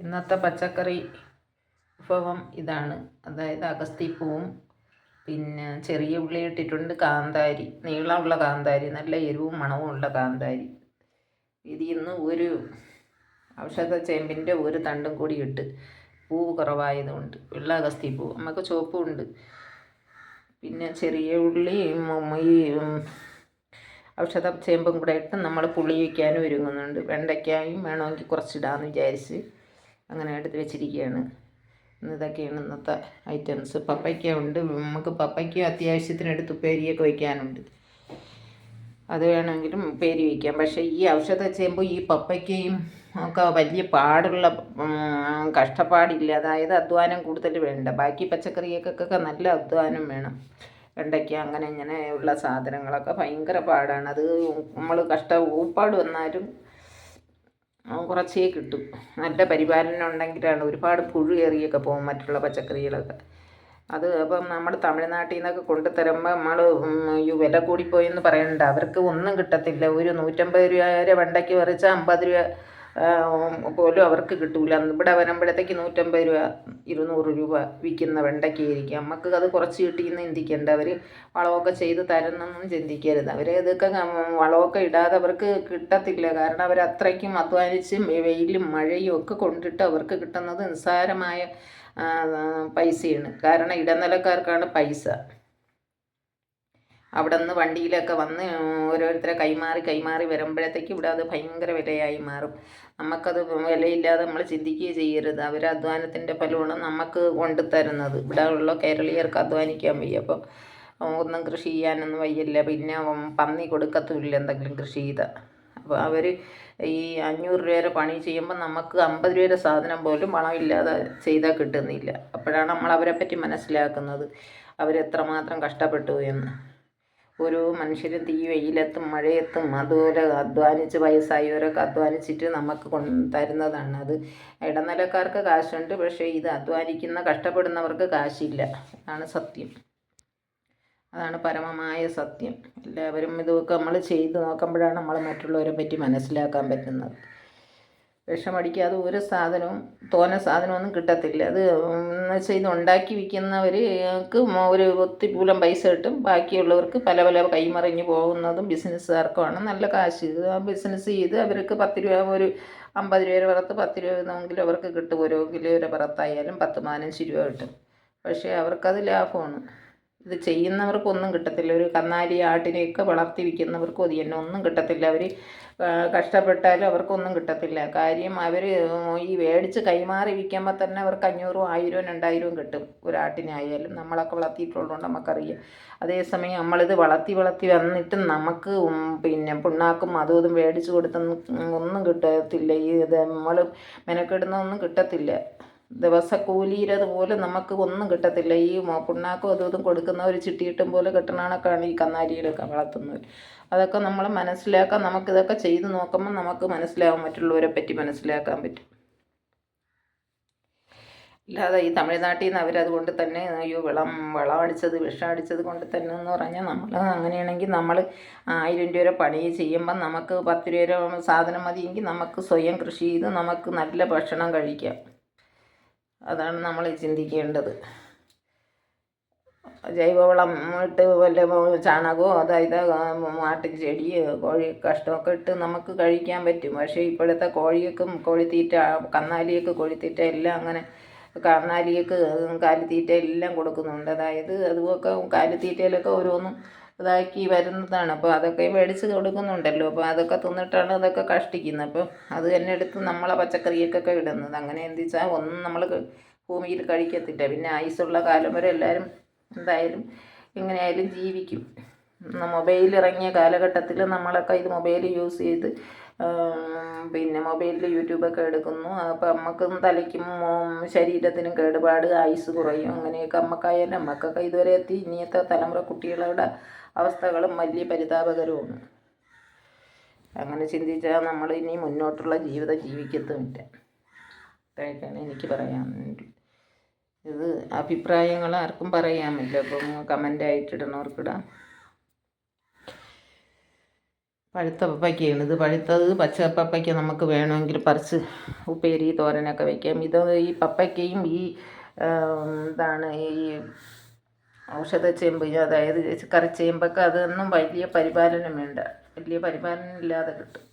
ഇന്നത്തെ പച്ചക്കറി വിഭവം ഇതാണ്. അതായത് അഗസ്തിപ്പൂവും പിന്നെ ചെറിയ ഉള്ളി ഇട്ടിട്ടുണ്ട് കാന്താരി നീളമുള്ള കാന്താരി നല്ല എരിവും മണവും ഉള്ള കാന്താരി. ഇതിൽ നിന്ന് ഒരു ഔഷധ ചേമ്പിന്റെ ഒരു തണ്ടും കൂടി ഇട്ട് പൂവ് കുറവായതുകൊണ്ട് ഉള്ള അഗസ്തിപ്പൂ നമുക്ക് ചുവപ്പും ഉണ്ട്. പിന്നെ ചെറിയ ഉള്ളി ഈ ഔഷധ ചേമ്പും കൂടെ ഇട്ട് നമ്മൾ പുളി വയ്ക്കാനും ഒരുങ്ങുന്നുണ്ട്. വെണ്ടയ്ക്കായും വേണമെങ്കിൽ കുറച്ചിടാമെന്ന് വിചാരിച്ച്. അങ്ങനെ എടുത്ത് വെച്ചിരിക്കുകയാണ് ഇതൊക്കെയാണ് ഇന്നത്തെ ഐറ്റംസ് പപ്പയ്ക്ക ഉണ്ട്. നമുക്ക് പപ്പയ്ക്ക അത്യാവശ്യത്തിന് എടുത്ത് ഉപ്പേരിയൊക്കെ വയ്ക്കാനുണ്ട് അത് വേണമെങ്കിലും ഉപ്പേരി വയ്ക്കാം പക്ഷേ ഈ ഔഷധം ചെയ്യുമ്പോൾ ഈ പപ്പയ്ക്കയും ഒക്കെ വലിയ പാടുള്ള കഷ്ടപ്പാടില്ല. അതായത് അധ്വാനം കൂടുതൽ വേണ്ട. ബാക്കി പച്ചക്കറിയൊക്കെ നല്ല അധ്വാനം വേണം. വെണ്ടയ്ക്ക അങ്ങനെ ഇങ്ങനെയുള്ള സാധനങ്ങളൊക്കെ ഭയങ്കര പാടാണ്. അത് നമ്മൾ കഷ്ട ഊപ്പാട് വന്നാലും കുറച്ചേ കിട്ടും. നല്ല പരിപാലനം ഉണ്ടെങ്കിലാണ് ഒരുപാട് പുഴു കയറിയൊക്കെ പോകും മറ്റുള്ള പച്ചക്കറികളൊക്കെ. അത് അപ്പം നമ്മൾ തമിഴ്നാട്ടിൽ നിന്നൊക്കെ കൊണ്ടു തരുമ്പോൾ നമ്മൾ ഈ വില കൂടിപ്പോയി എന്ന് പറയണ്ട. അവർക്ക് ഒന്നും കിട്ടത്തില്ല. ഒരു നൂറ്റമ്പത് രൂപ വരെ വെണ്ടയ്ക്ക് പറിച്ചാൽ അമ്പത് രൂപ പോലും അവർക്ക് കിട്ടൂല. ഇവിടെ വരുമ്പോഴത്തേക്ക് നൂറ്റമ്പത് രൂപ ഇരുന്നൂറ് രൂപ വിൽക്കുന്ന വെണ്ടയ്ക്കായിരിക്കും നമുക്ക് അത് കുറച്ച് കിട്ടിയെന്ന് ചിന്തിക്കേണ്ട. അവർ വളമൊക്കെ ചെയ്ത് തരുന്നൊന്നും ചിന്തിക്കരുത്. അവർ ഇതൊക്കെ വളമൊക്കെ ഇടാതെ അവർക്ക് കിട്ടത്തില്ല. കാരണം അവർ അത്രയ്ക്കും അധ്വാനിച്ച് വെയിലും മഴയും ഒക്കെ കൊണ്ടിട്ട് അവർക്ക് കിട്ടുന്നത് നിസ്സാരമായ പൈസയാണ്. കാരണം ഇടനിലക്കാർക്കാണ് പൈസ. അവിടെ നിന്ന് വണ്ടിയിലൊക്കെ വന്ന് ഓരോരുത്തരെ കൈമാറി കൈമാറി വരുമ്പോഴത്തേക്ക് ഇവിടെ അത് ഭയങ്കര വിലയായി മാറും. നമുക്കത് വിലയില്ലാതെ നമ്മൾ ചിന്തിക്കുകയും ചെയ്യരുത്. അവർ അധ്വാനത്തിന്റെ ഫലമാണ് നമുക്ക് കൊണ്ടു തരുന്നത്. ഇവിടെ ഉള്ള കേരളീയർക്ക് അധ്വാനിക്കാൻ വയ്യ. അപ്പം ഒന്നും കൃഷി ചെയ്യാനൊന്നും വയ്യല്ല. പിന്നെ പന്നി കൊടുക്കത്തുമില്ല എന്തെങ്കിലും കൃഷി ചെയ്താൽ അപ്പോൾ അവർ ഈ അഞ്ഞൂറ് രൂപയുടെ പണി ചെയ്യുമ്പോൾ നമുക്ക് അമ്പത് രൂപയുടെ സാധനം പോലും വളമില്ലാതെ ചെയ്താൽ കിട്ടുന്നില്ല. അപ്പോഴാണ് നമ്മൾ അവരെപ്പറ്റി പറ്റി മനസ്സിലാക്കുന്നത്. അവരെത്രമാത്രം കഷ്ടപ്പെട്ടു എന്ന്. ഓരോ മനുഷ്യരും തീ വെയിലത്തും മഴയത്തും അതുപോലെ അധ്വാനിച്ച് വയസ്സായവരൊക്കെ അധ്വാനിച്ചിട്ട് നമുക്ക് കൊണ്ട് തരുന്നതാണ്. അത് ഇടനിലക്കാർക്ക് കാശുണ്ട് പക്ഷേ ഇത് അധ്വാനിക്കുന്ന കഷ്ടപ്പെടുന്നവർക്ക് കാശില്ല. അതാണ് സത്യം. അതാണ് പരമമായ സത്യം. എല്ലാവരും ഇതൊക്കെ നമ്മൾ ചെയ്ത് നോക്കുമ്പോഴാണ് നമ്മൾ മറ്റുള്ളവരെ പറ്റി മനസ്സിലാക്കാൻ പറ്റുന്നത്. വിഷമടിക്കാതെ ഒരു സാധനവും തോന സാധനമൊന്നും കിട്ടത്തില്ല. അത് ഇത് ഉണ്ടാക്കി വിൽക്കുന്നവർക്ക് ഒരു ഒത്തിപ്പൂലം പൈസ കിട്ടും. ബാക്കിയുള്ളവർക്ക് പല പല കൈമറിഞ്ഞ് പോകുന്നതും ബിസിനസ്സുകാർക്കുമാണ്. നല്ല കാശ്. ബിസിനസ് ചെയ്ത് അവർക്ക് പത്ത് രൂപ ഒരു അമ്പത് രൂപയുടെ പുറത്ത് പത്ത് രൂപ എന്നെങ്കിലും അവർക്ക് കിട്ടും. ഓരോ കിലോയുടെ പുറത്തായാലും പത്ത് പതിനഞ്ച് രൂപ കിട്ടും. പക്ഷേ അവർക്കത് ലാഭമാണ്. ഇത് ചെയ്യുന്നവർക്കൊന്നും കിട്ടത്തില്ല. ഒരു കന്നാലി ആട്ടിനെയൊക്കെ വളർത്തി വിൽക്കുന്നവർക്കും അത് തന്നെ ഒന്നും കിട്ടത്തില്ല. അവർ കഷ്ടപ്പെട്ടാലും അവർക്കൊന്നും കിട്ടത്തില്ല. കാര്യം അവർ ഈ മേടിച്ച് കൈമാറി വിൽക്കുമ്പോൾ തന്നെ അവർക്ക് അഞ്ഞൂറും ആയിരവും രണ്ടായിരവും കിട്ടും ഒരാട്ടിനായാലും. നമ്മളൊക്കെ വളർത്തിയിട്ടുള്ളതുകൊണ്ട് നമുക്കറിയാം. അതേസമയം നമ്മളിത് വളർത്തി വളർത്തി വന്നിട്ട് നമുക്ക് പിന്നെ പുണ്ണാക്കും അതും ഇതും മേടിച്ച് കൊടുത്തൊന്നും ഒന്നും കിട്ടത്തില്ല. ഈ ഇത് നമ്മൾ മെനക്കെടുന്നൊന്നും കിട്ടത്തില്ല. ദിവസക്കൂലിയിലത് പോലെ നമുക്ക് ഒന്നും കിട്ടത്തില്ല. ഈ പിണ്ണാക്കും അതും ഇതും കൊടുക്കുന്ന ഒരു ചിട്ടിയിട്ടും പോലെ കിട്ടണക്കാണ് ഈ കന്നാലിയിലൊക്കെ വളർത്തുന്നത് അതൊക്കെ നമ്മൾ മനസ്സിലാക്കാൻ നമുക്കിതൊക്കെ ചെയ്ത് നോക്കുമ്പോൾ നമുക്ക് മനസ്സിലാവും മറ്റുള്ളവരെ പറ്റി മനസ്സിലാക്കാൻ പറ്റും. അല്ലാതെ ഈ തമിഴ്നാട്ടിൽ നിന്ന് അവരതുകൊണ്ട് തന്നെ അയ്യോ വിളം വളം അടിച്ചത് വിഷം അടിച്ചത് കൊണ്ട് തന്നെ എന്ന് പറഞ്ഞാൽ നമ്മൾ അങ്ങനെയാണെങ്കിൽ നമ്മൾ ആയിരം രൂപ പണി ചെയ്യുമ്പം നമുക്ക് പത്ത് രൂപ സാധനം മതിയെങ്കിൽ നമുക്ക് സ്വയം കൃഷി ചെയ്ത് നമുക്ക് നല്ല ഭക്ഷണം കഴിക്കാം. അതാണ് നമ്മൾ ചിന്തിക്കേണ്ടത്. ജൈവവളം ഇട്ട് വല്ല ചാണകമോ അതായത് ആട്ടിൻ ചെടി കോഴി കഷ്ടമൊക്കെ ഇട്ട് നമുക്ക് കഴിക്കാൻ പറ്റും. പക്ഷേ ഇപ്പോഴത്തെ കോഴിയൊക്കെ കോഴിത്തീറ്റ കന്നാലിയൊക്കെ കോഴിത്തീറ്റ എല്ലാം അങ്ങനെ കന്നാലിയൊക്കെ കാലിത്തീറ്റ എല്ലാം കൊടുക്കുന്നുണ്ട്. അതായത് അതുമൊക്കെ കാലിത്തീറ്റയിലൊക്കെ ഓരോന്നും ഇതാക്കി വരുന്നതാണ്. അപ്പോൾ അതൊക്കെ മേടിച്ച് കൊടുക്കുന്നുണ്ടല്ലോ. അപ്പോൾ അതൊക്കെ തിന്നിട്ടാണ് അതൊക്കെ കഷ്ടിക്കുന്നത്. അപ്പോൾ അത് തന്നെ എടുത്ത് നമ്മളെ പച്ചക്കറിയൊക്കെ ഇടുന്നത്. അങ്ങനെ എന്ത് വെച്ചാൽ ഒന്നും നമ്മൾ ഭൂമിയിൽ കഴിക്കത്തില്ല. പിന്നെ ആയുസ്സുള്ള കാലം വരെ എല്ലാവരും എന്തായാലും എങ്ങനെയായാലും ജീവിക്കും. മൊബൈൽ ഇറങ്ങിയ കാലഘട്ടത്തിൽ നമ്മളൊക്കെ ഇത് മൊബൈൽ യൂസ് ചെയ്ത് പിന്നെ മൊബൈലിൽ യൂട്യൂബൊക്കെ എടുക്കുന്നു. അപ്പോൾ അമ്മക്കും തലയ്ക്കും ശരീരത്തിനും കേടുപാട് ആയുസ് കുറയും. അങ്ങനെയൊക്കെ അമ്മക്കായാലും അമ്മക്കൊക്കെ ഇതുവരെ എത്തി. ഇനിയത്തെ തലമുറ കുട്ടികളുടെ അവസ്ഥകളും വലിയ പരിതാപകരവുമാണ്. അങ്ങനെ ചിന്തിച്ചാൽ നമ്മൾ ഇനി മുന്നോട്ടുള്ള ജീവിതം ജീവിക്കത്തുമില്ല. ഇത്രയൊക്കെയാണ് എനിക്ക് പറയാൻ ഇത് അഭിപ്രായങ്ങൾ ആർക്കും പറയാമല്ലോ. അപ്പം കമന്റായിട്ട് ഇടണവർക്കിടാം. പഴുത്ത പപ്പയ്ക്കയാണ് ഇത് പഴുത്തത് പച്ച പപ്പയ്ക്ക നമുക്ക് വേണമെങ്കിൽ പറിച്ച് ഉപ്പേരി തോരനൊക്കെ വയ്ക്കാം ഇത് ഈ പപ്പയ്ക്കയും ഈ എന്താണ് ഈ ചേമ്പ് അതായത് കറിച്ചേമ്പൊക്കെ അതൊന്നും വലിയ പരിപാലനം വേണ്ട വലിയ പരിപാലനം ഇല്ലാതെ കിട്ടും.